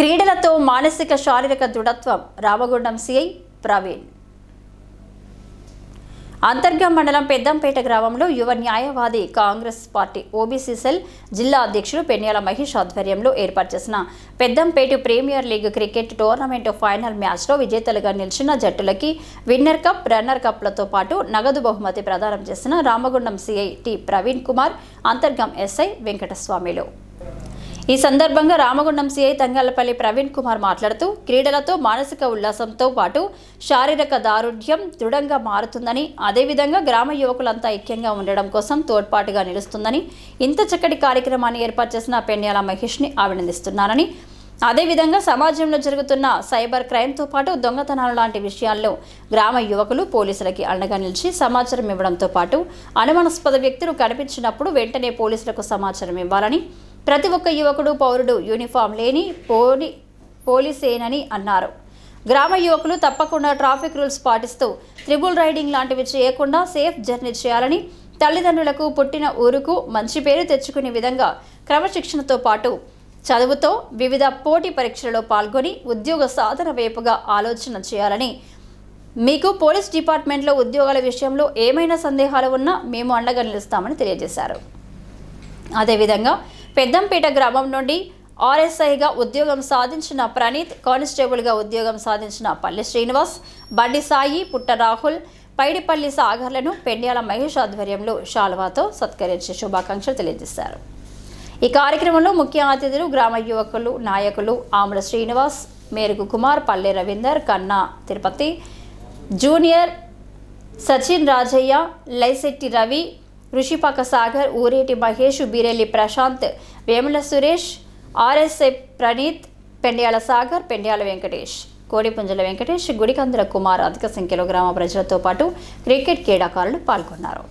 క్రీడలతో మానసిక శారీరక దృఢత్వం. రామగుండం సిఐ ప్రవీణ్. అంతర్గం మండలం పెద్దంపేట గ్రామంలో యువ న్యాయవాది కాంగ్రెస్ పార్టీ ఓబీసీ సెల్ జిల్లా అధ్యక్షుడు పెన్యాల మహేష్ ఆధ్వర్యంలో ఏర్పాటు చేసిన Peddampet premier league cricket tournament final మ్యాచ్లో విజేతలుగా నిలిచిన జట్టులకి విన్నర్ కప్ రన్నర్ కప్లతో పాటు నగదు బహుమతి ప్రదానం చేసిన Ramagundam CI T Praveen Kumar Antargam SI వెంకటస్వామిలు. ఈ సందర్భంగా రామగుండం సిఐ తంగళ్ళపల్లి ప్రవీణ్ కుమార్ మాట్లాడుతూ క్రీడలతో మానసిక ఉల్లాసంతో పాటు శారీరక దారుఢ్యం దృఢంగా మారుతుందని అదేవిధంగా గ్రామ యువకులంతా ఐక్యంగా ఉండడం కోసం తోడ్పాటుగా నిలుస్తుందని ఇంత చక్కటి కార్యక్రమాన్ని ఏర్పాటు చేసిన పెన్యాల మహేష్ని అభినందిస్తున్నానని అదేవిధంగా సమాజంలో జరుగుతున్న సైబర్ క్రైమ్తో పాటు దొంగతనాలు లాంటి విషయాల్లో గ్రామ యువకులు పోలీసులకి అండగా నిలిచి సమాచారం ఇవ్వడంతో పాటు అనుమానాస్పద వ్యక్తులు కనిపించినప్పుడు వెంటనే పోలీసులకు సమాచారం ఇవ్వాలని ప్రతి ఒక్క యువకుడు పౌరుడు యూనిఫామ్ లేని పోలి పోలీసేనని అన్నారు. గ్రామ యువకులు తప్పకుండా ట్రాఫిక్ రూల్స్ పాటిస్తూ త్రిబుల్ రైడింగ్ లాంటివి చేయకుండా సేఫ్ జర్నీ చేయాలని తల్లిదండ్రులకు పుట్టిన ఊరుకు మంచి పేరు తెచ్చుకునే విధంగా క్రమశిక్షణతో పాటు చదువుతో వివిధ పోటీ పరీక్షలలో పాల్గొని ఉద్యోగ సాధన వైపుగా ఆలోచన చేయాలని మీకు పోలీస్ డిపార్ట్మెంట్లో ఉద్యోగాల విషయంలో ఏమైనా సందేహాలు ఉన్నా మేము అండగా నిలుస్తామని తెలియజేశారు. అదేవిధంగా పెద్దంపేట గ్రామం నుండి ఆర్ఎస్ఐగా ఉద్యోగం సాధించిన ప్రణీత్ కానిస్టేబుల్గా ఉద్యోగం సాధించిన పల్లి శ్రీనివాస్ బండి సాయి పుట్ట రాహుల్ పైడిపల్లి సాగర్లను పెండ్యాల మహేష్ ఆధ్వర్యంలో షాల్వాతో సత్కరించి శుభాకాంక్షలు తెలియజేశారు. ఈ కార్యక్రమంలో ముఖ్య అతిథులు గ్రామ యువకులు నాయకులు ఆముల శ్రీనివాస్ మేరుగు కుమార్ పల్లె రవీందర్ కన్నా తిరుపతి జూనియర్ సచిన్ రాజయ్య లైసెట్టి రవి ఋషిపాక సాగర్ ఊరేటి మహేష్ బీరెల్లి ప్రశాంత్ వేముల సురేష్ ఆర్ఎస్ఐ ప్రణీత్ పెండ్యాల సాగర్ పెండ్యాల వెంకటేష్ కోడిపుంజల వెంకటేష్ గుడికందుల కుమార్ అధిక సంఖ్యలో గ్రామ ప్రజలతో పాటు క్రికెట్ క్రీడాకారులు పాల్గొన్నారు.